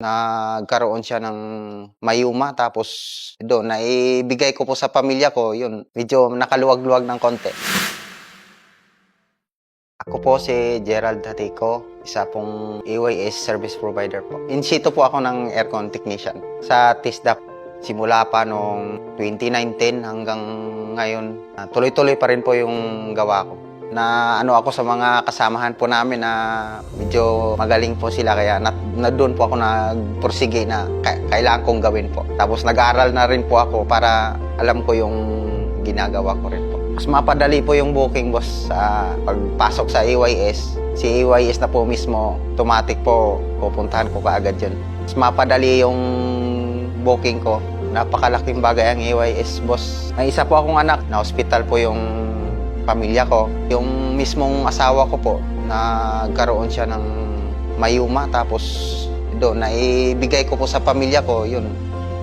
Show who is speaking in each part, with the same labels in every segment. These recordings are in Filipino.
Speaker 1: nagkaroon siya ng mayuma tapos doon naibigay ko po sa pamilya ko yun medyo nakaluwag-luwag ng konti ako po si Gerald Hatico, isa pong AYS service provider po. In situ po ako ng aircon technician sa TISDA. Simula pa noong 2019 hanggang ngayon, ah, tuloy-tuloy pa rin po yung gawa ko. Na ano ako sa mga kasamahan po namin na medyo magaling po sila kaya na, na doon po ako nagpursige na ka- kailangan kong gawin po. Tapos nag-aaral na rin po ako para alam ko yung ginagawa ko rin po. Mas mapadali po yung booking boss sa pagpasok sa AYS. Si AYS na po mismo, automatic po pupuntahan ko kaagad yun. Mas mapadali yung booking ko. Napakalaking bagay ang AYS boss. May isa po akong anak na hospital po yung pamilya ko. Yung mismong asawa ko po, nagkaroon siya ng mayuma tapos doon naibigay ko po sa pamilya ko yun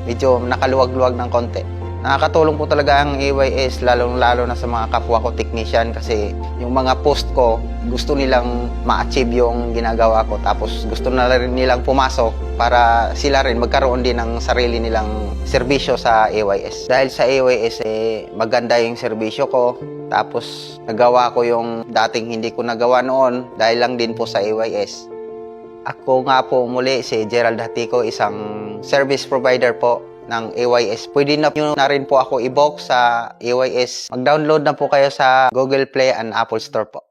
Speaker 1: medyo nakaluwag-luwag ng konti Nakakatulong po talaga ang AYS lalong-lalo na sa mga kapwa ko technician kasi yung mga post ko gusto nilang ma-achieve yung ginagawa ko tapos gusto na rin nilang pumasok para sila rin magkaroon din ng sarili nilang serbisyo sa AYS. Dahil sa AYS eh, maganda yung serbisyo ko tapos nagawa ko yung dating hindi ko nagawa noon dahil lang din po sa AYS. Ako nga po muli si Gerald Hatico, isang service provider po ng AYS. Pwede na nyo na rin po ako i-book sa AYS. Mag-download na po kayo sa Google Play and Apple Store po.